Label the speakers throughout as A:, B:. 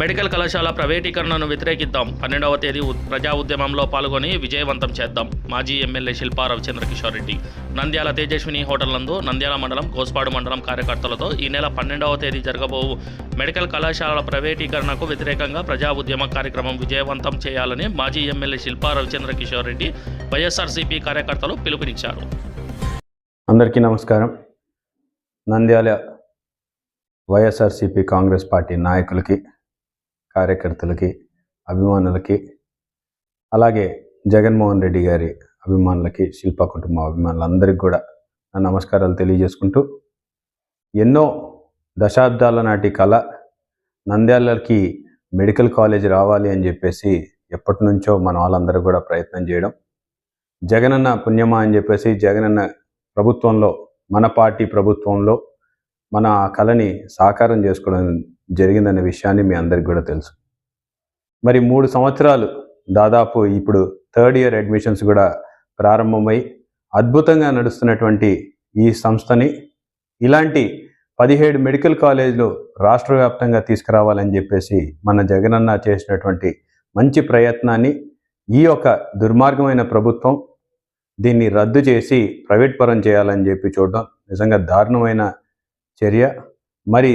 A: Medical కళాశాల ప్రైవేటీకరణను వ్యతిరేకిద్దాం. పన్నెండవ తేదీ ప్రజా ఉద్యమంలో పాల్గొని విజయవంతం చేద్దాం. మాజీ ఎమ్మెల్యే శిల్పా రవిచంద్ర కిషోర్ రెడ్డి. నంద్యాల తేజస్విని హోటల్ నందు నంద్యాల మండలం కోస్పాడు మండలం కార్యకర్తలతో ఈ నెల పన్నెండవ తేదీ జరగబోవు. మెడికల్ కళాశాలల ప్రైవేటీకరణకు వ్యతిరేకంగా ప్రజా ఉద్యమ కార్యక్రమం విజయవంతం చేయాలని మాజీ ఎమ్మెల్యే శిల్పా రవిచంద్ర కిషోర్ రెడ్డి వైఎస్ఆర్సీపీ కార్యకర్తలు పిలుపునిచ్చారు.
B: అందరికీ నమస్కారం. నంద్యాల వైఎస్ఆర్సీపీ కాంగ్రెస్ పార్టీ నాయకులకి కార్యకర్తలకి అభిమానులకి అలాగే జగన్మోహన్ రెడ్డి గారి అభిమానులకి శిల్ప కుటుంబ అభిమానులందరికీ కూడా నా నమస్కారాలు తెలియజేసుకుంటూ ఎన్నో దశాబ్దాల నాటి కళ నంద్యాలకి మెడికల్ కాలేజ్ రావాలి అని చెప్పేసి ఎప్పటి నుంచో మన వాళ్ళందరూ కూడా ప్రయత్నం చేయడం జగనన్న పుణ్యమా అని చెప్పేసి జగనన్న ప్రభుత్వంలో మన పార్టీ ప్రభుత్వంలో మన ఆ కళని సాకారం చేసుకోవడం జరిగిందనే విషయాన్ని మీ అందరికి కూడా తెలుసు. మరి మూడు సంవత్సరాలు దాదాపు ఇప్పుడు థర్డ్ ఇయర్ అడ్మిషన్స్ కూడా ప్రారంభమై అద్భుతంగా నడుస్తున్నటువంటి ఈ సంస్థని ఇలాంటి పదిహేడు మెడికల్ కాలేజీలు రాష్ట్ర వ్యాప్తంగా తీసుకురావాలని చెప్పేసి మన జగనన్న చేసినటువంటి మంచి ప్రయత్నాన్ని ఈ యొక్క దుర్మార్గమైన ప్రభుత్వం దీన్ని రద్దు చేసి ప్రైవేట్ పరం చేయాలని చెప్పి చూడడం నిజంగా దారుణమైన చర్య. మరి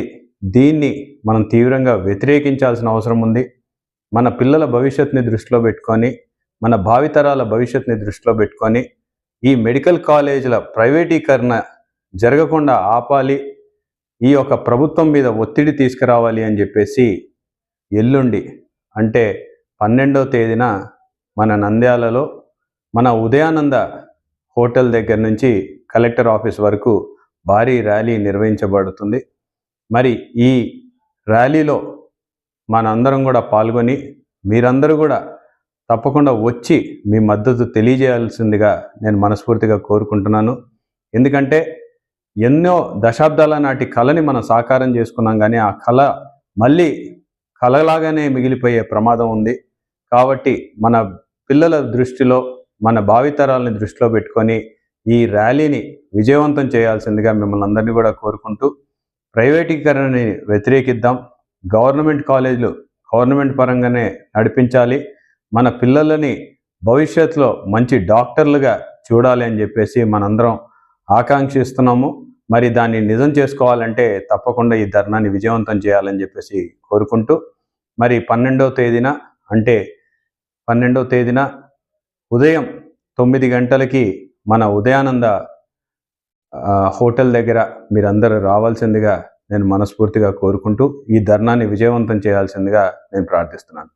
B: దీన్ని మనం తీవ్రంగా వ్యతిరేకించాల్సిన అవసరం ఉంది. మన పిల్లల భవిష్యత్తుని దృష్టిలో పెట్టుకొని మన భావితరాల భవిష్యత్తుని దృష్టిలో పెట్టుకొని ఈ మెడికల్ కాలేజీల ప్రైవేటీకరణ జరగకుండా ఆపాలి ఈ యొక్క ప్రభుత్వం మీద ఒత్తిడి తీసుకురావాలి అని చెప్పేసి ఎల్లుండి అంటే పన్నెండవ తేదీన మన నంద్యాలలో మన ఉదయానంద హోటల్ దగ్గర నుంచి కలెక్టర్ ఆఫీస్ వరకు భారీ ర్యాలీ నిర్వహించబడుతుంది. మరి ఈ ర్యాలీలో మనందరం కూడా పాల్గొని మీరందరూ కూడా తప్పకుండా వచ్చి మీ మద్దతు తెలియజేయాల్సిందిగా నేను మనస్ఫూర్తిగా కోరుకుంటున్నాను. ఎందుకంటే ఎన్నో దశాబ్దాల నాటి కళని మనం సాకారం చేసుకున్నాం కానీ ఆ కళ మళ్ళీ కళలాగానే మిగిలిపోయే ప్రమాదం ఉంది. కాబట్టి మన పిల్లల దృష్టిలో మన భావితరాలని దృష్టిలో పెట్టుకొని ఈ ర్యాలీని విజయవంతం చేయాల్సిందిగా మిమ్మల్ని అందరినీ కూడా కోరుకుంటూ ప్రైవేటీకరణని వ్యతిరేకిద్దాం. గవర్నమెంట్ కాలేజీలు గవర్నమెంట్ పరంగానే నడిపించాలి. మన పిల్లలని భవిష్యత్తులో మంచి డాక్టర్లుగా చూడాలి అని చెప్పేసి మనందరం ఆకాంక్షిస్తున్నాము. మరి దాన్ని నిజం చేసుకోవాలంటే తప్పకుండా ఈ ధర్నాన్ని విజయవంతం చేయాలని చెప్పేసి కోరుకుంటూ మరి పన్నెండవ తేదీన అంటే పన్నెండవ తేదీన ఉదయం తొమ్మిది గంటలకి మన ఉదయానంద హోటల్ దగ్గర మీరందరూ రావాల్సిందిగా నేను మనస్ఫూర్తిగా కోరుకుంటూ ఈ ధర్నాన్ని విజయవంతం చేయాల్సిందిగా నేను ప్రార్థిస్తున్నాను.